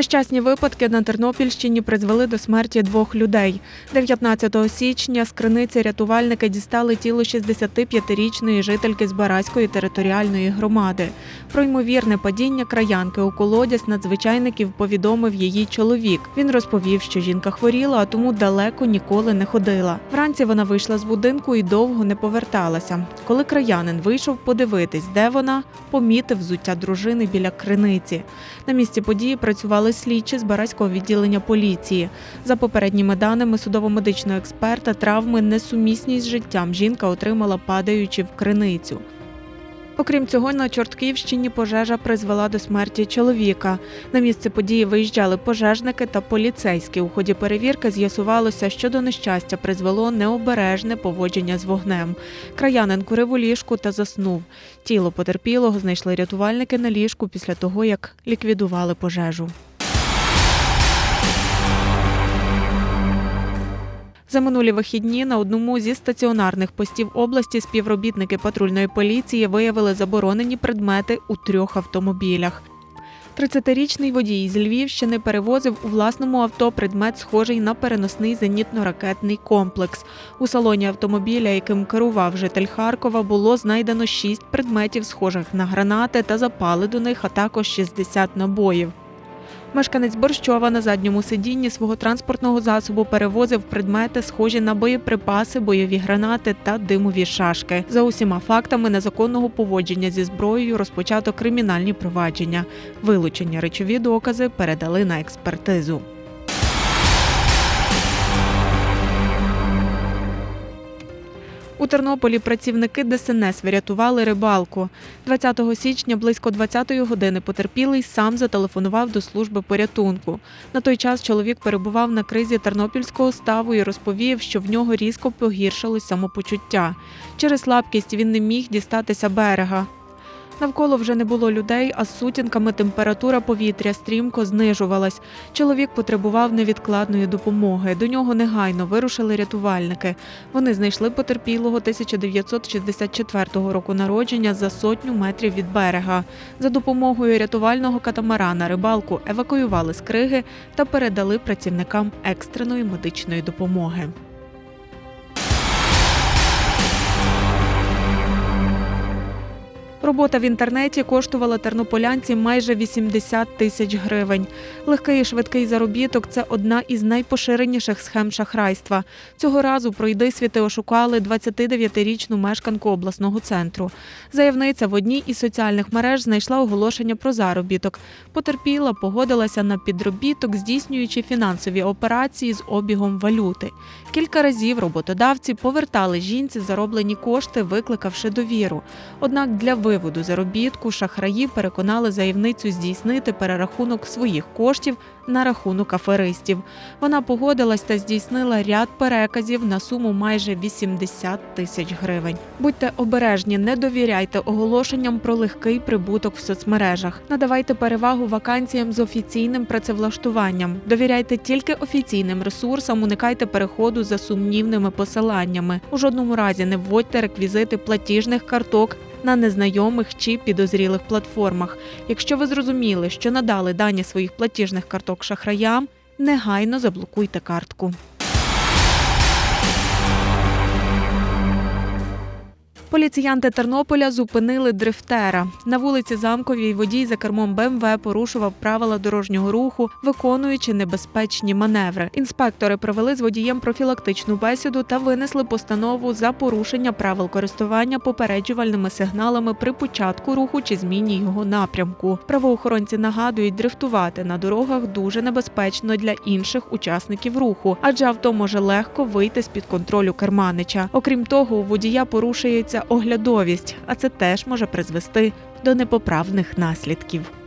Нещасні випадки на Тернопільщині призвели до смерті двох людей. 19 січня з криниці рятувальники дістали тіло 65-річної жительки з Бараської територіальної громади. Про ймовірне падіння краянки у колодязь надзвичайників повідомив її чоловік. Він розповів, що жінка хворіла, а тому далеко ніколи не ходила. Вранці вона вийшла з будинку і довго не поверталася. Коли краянин вийшов подивитись, де вона, помітив взуття дружини біля криниці. На місці події працювали слідчі з Бараського відділення поліції. За попередніми даними судово-медичного експерта, травми несумісні з життям жінка отримала падаючи в криницю. Окрім цього, на Чортківщині пожежа призвела до смерті чоловіка. На місце події виїжджали пожежники та поліцейські. У ході перевірки з'ясувалося, що до нещастя призвело необережне поводження з вогнем. Краянин курив у ліжку та заснув. Тіло потерпілого знайшли рятувальники на ліжку після того, як ліквідували пожежу. За минулі вихідні на одному зі стаціонарних постів області співробітники патрульної поліції виявили заборонені предмети у трьох автомобілях. 30-річний водій з Львівщини перевозив у власному авто предмет, схожий на переносний зенітно-ракетний комплекс. У салоні автомобіля, яким керував житель Харкова, було знайдено шість предметів, схожих на гранати та запали до них, а також 60 набоїв. Мешканець Борщова на задньому сидінні свого транспортного засобу перевозив предмети, схожі на боєприпаси, бойові гранати та димові шашки. За усіма фактами незаконного поводження зі зброєю розпочато кримінальні провадження. Вилучені речові докази передали на експертизу. У Тернополі працівники ДСНС врятували рибалку. 20 січня близько 20-ї години потерпілий сам зателефонував до служби порятунку. На той час чоловік перебував на кризі тернопільського ставу і розповів, що в нього різко погіршилось самопочуття. Через слабкість він не міг дістатися берега. Навколо вже не було людей, а з сутінками температура повітря стрімко знижувалась. Чоловік потребував невідкладної допомоги. До нього негайно вирушили рятувальники. Вони знайшли потерпілого 1964 року народження за сотню метрів від берега. За допомогою рятувального катамарана рибалку евакуювали з криги та передали працівникам екстреної медичної допомоги. Робота в інтернеті коштувала тернополянці майже 80 тисяч гривень. Легкий і швидкий заробіток це одна із найпоширеніших схем шахрайства. Цього разу пройдисвіти ошукали 29-річну мешканку обласного центру. Заявниця в одній із соціальних мереж знайшла оголошення про заробіток. Потерпіла, погодилася на підробіток, здійснюючи фінансові операції з обігом валюти. Кілька разів роботодавці повертали жінці зароблені кошти, викликавши довіру. Однак для виводу заробітку шахраї переконали заявницю здійснити перерахунок своїх коштів на рахунок аферистів. Вона погодилась та здійснила ряд переказів на суму майже 80 тисяч гривень. Будьте обережні, не довіряйте оголошенням про легкий прибуток в соцмережах. Надавайте перевагу вакансіям з офіційним працевлаштуванням. Довіряйте тільки офіційним ресурсам, уникайте переходу за сумнівними посиланнями. У жодному разі не вводьте реквізити платіжних карток на незнайомих чи підозрілих платформах. Якщо ви зрозуміли, що надали дані своїх платіжних карток шахраям, негайно заблокуйте картку. Поліціянти Тернополя зупинили дрифтера. На вулиці Замковій водій за кермом БМВ порушував правила дорожнього руху, виконуючи небезпечні маневри. Інспектори провели з водієм профілактичну бесіду та винесли постанову за порушення правил користування попереджувальними сигналами при початку руху чи зміні його напрямку. Правоохоронці нагадують, дрифтувати на дорогах дуже небезпечно для інших учасників руху, адже авто може легко вийти з під контролю керманича. Окрім того, у водія порушується оглядовість, а це теж може призвести до непоправних наслідків.